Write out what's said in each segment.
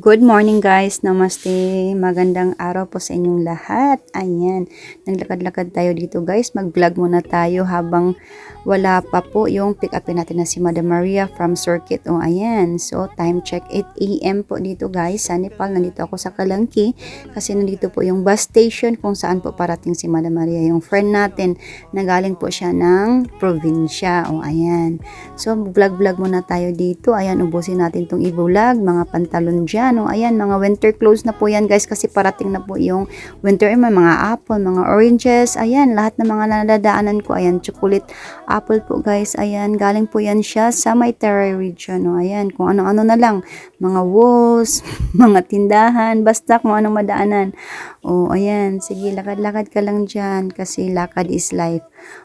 Good morning guys, namaste. Magandang araw po sa inyong lahat. Ayan, naglakad-lakad tayo dito guys. Mag-vlog muna tayo habang wala pa po yung pick upin natin na si Madam Maria from Circuit. O ayan, so time check 8 a.m. po dito guys. Sa Nepal, nandito ako sa Kalangki kasi nandito po yung bus station kung saan po parating si Madam Maria. Yung friend natin, nagaling po siya ng probinsya. O ayan, so vlog-vlog muna tayo dito. Ayan, ubusin natin tong i-vlog. Mga pantalon dyan. O ayan, mga winter clothes na po yan guys kasi parating na po yung winter. May mga apple, mga oranges. Ayan, lahat ng mga nadadaanan ko. Ayan, chocolate apple po guys. Ayan, galing po yan siya sa may Terai region. O ayan, kung ano-ano na lang. Mga walls, mga tindahan, basta kung anong madaanan. O ayan, sige, lakad-lakad ka lang dyan kasi lakad is life.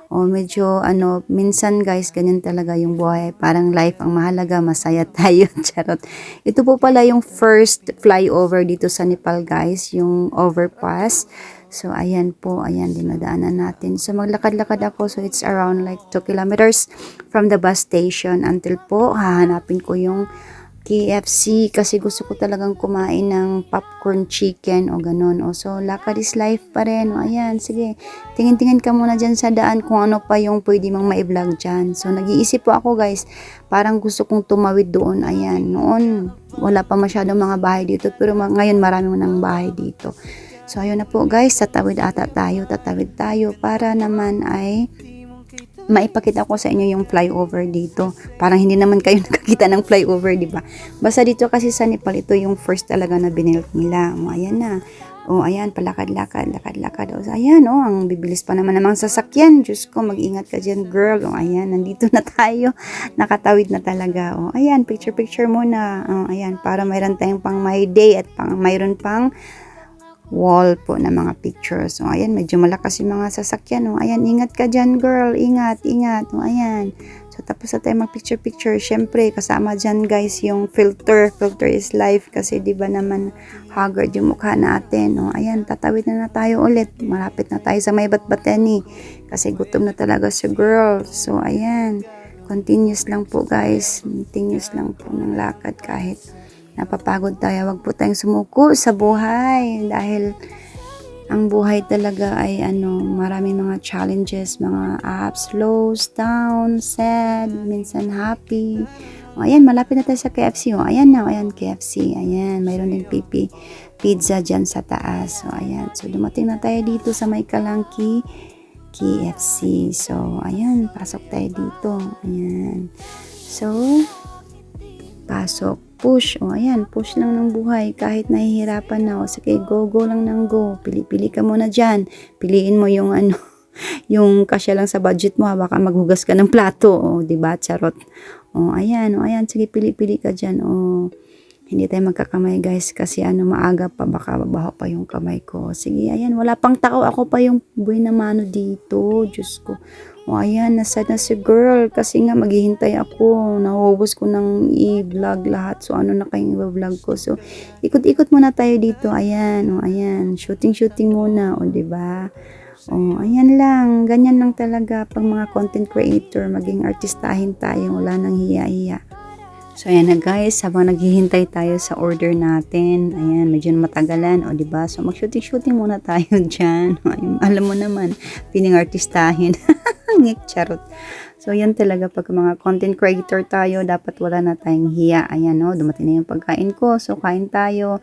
O medyo ano, minsan guys, ganyan talaga yung buhay. Parang life ang mahalaga, masaya tayo. Charot. Ito po pala yung first flyover dito sa Nepal guys, yung overpass. So, ayan po, ayan, dinadaanan natin. So, maglakad-lakad ako. So, it's around like 2 kilometers from the bus station until po, hahanapin ko yung KFC kasi gusto ko talagang kumain ng popcorn chicken o ganun. O, so, lakad is life pa rin. O, ayan, sige. Tingin-tingin ka muna dyan sa daan kung ano pa yung pwede mang ma-vlog dyan. So, nag-iisip po ako guys, parang gusto kong tumawid doon. Ayan, noon, wala pa masyadong mga bahay dito. Pero ngayon, marami ng bahay dito. So, ayun na po guys, tatawid ata tayo, tatawid tayo para naman ay maipakita ko sa inyo yung flyover dito. Parang hindi naman kayo nakakita ng flyover, di ba? Basta dito kasi sa Nepal, ito yung first talaga na binilt nila. O, ayan na. O, ayan, palakad-lakad, lakad-lakad. O, ayan, o, ang bibilis pa naman namang sasakyan. Diyos ko, mag-ingat ka dyan, girl. O, ayan, nandito na tayo. Nakatawid na talaga. O, ayan, picture-picture muna. O, ayan, para mayroon tayong pang my day at pang mayroon pang wall po na mga pictures. O, ayan, medyo malakas yung mga sasakyan. O, ayan, ingat ka dyan, girl. Ingat, ingat. O, ayan. So, tapos na tayo mag-picture-picture. Siyempre, kasama dyan, guys, yung filter. Filter is life kasi, di ba naman, haggard yung mukha natin. O, ayan, tatawid na na tayo ulit. Malapit na tayo sa may batbateni. Kasi gutom na talaga si girl. So, ayan. Continuous lang po, guys. Continuous lang po ng lakad kahit napapagod tayo. Huwag po tayong sumuko sa buhay dahil ang buhay talaga ay ano, marami mga challenges, mga ups, lows, down, sad, minsan happy. O, ayan, malapit na tayo sa KFC. O, ayan na, ayan, KFC. Ayan, mayroon din pipi pizza dyan sa taas. So, ayan. So, dumating na tayo dito sa may Kalangki KFC. So, ayan, pasok tayo dito. Ayan. So, pasok, push. O, ayan, push lang ng buhay. Kahit nahihirapan na, o, sige, go, go lang ng go. Pili-pili ka muna dyan. Piliin mo yung ano, yung kasya lang sa budget mo, ha, baka maghugas ka ng plato, o, di ba, charot. O, ayan, o, ayan, sige, pili-pili ka dyan, o, hindi tayo magkakamay guys kasi ano maaga pa baka babaho pa yung kamay ko. Sige, ayan, wala pang tao. Ako pa yung buhay na mano dito. Diyos ko. O ayan, nasa na si girl kasi nga maghihintay ako. Nahuhubos ko ng i-vlog lahat. So ano na kayong i-vlog ko. So ikot-ikot muna tayo dito. Ayan, o ayan. Shooting-shooting muna. O ba diba? O ayan lang. Ganyan lang talaga pag mga content creator. Maging artistahin tayo. Wala nang hiya-hiya. So, ayan na guys, habang naghihintay tayo sa order natin, ayan, medyo matagalan, o, ba So, mag-shooting-shooting muna tayo dyan. Ayun, alam mo naman, piling artistahin. Ngik, charot. So, yan talaga pag mga content creator tayo, dapat wala na tayong hiya. Ayan, no, dumating na yung pagkain ko. So, kain tayo.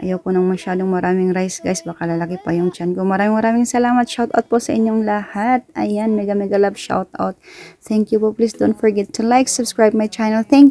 Ayoko nang masyadong maraming rice guys, baka lalaki pa yung chan ko. Maraming maraming salamat. Shout out po sa inyong lahat. Ayan, mega mega love shout out. Thank you po. Please don't forget to like, subscribe my channel. Thank you.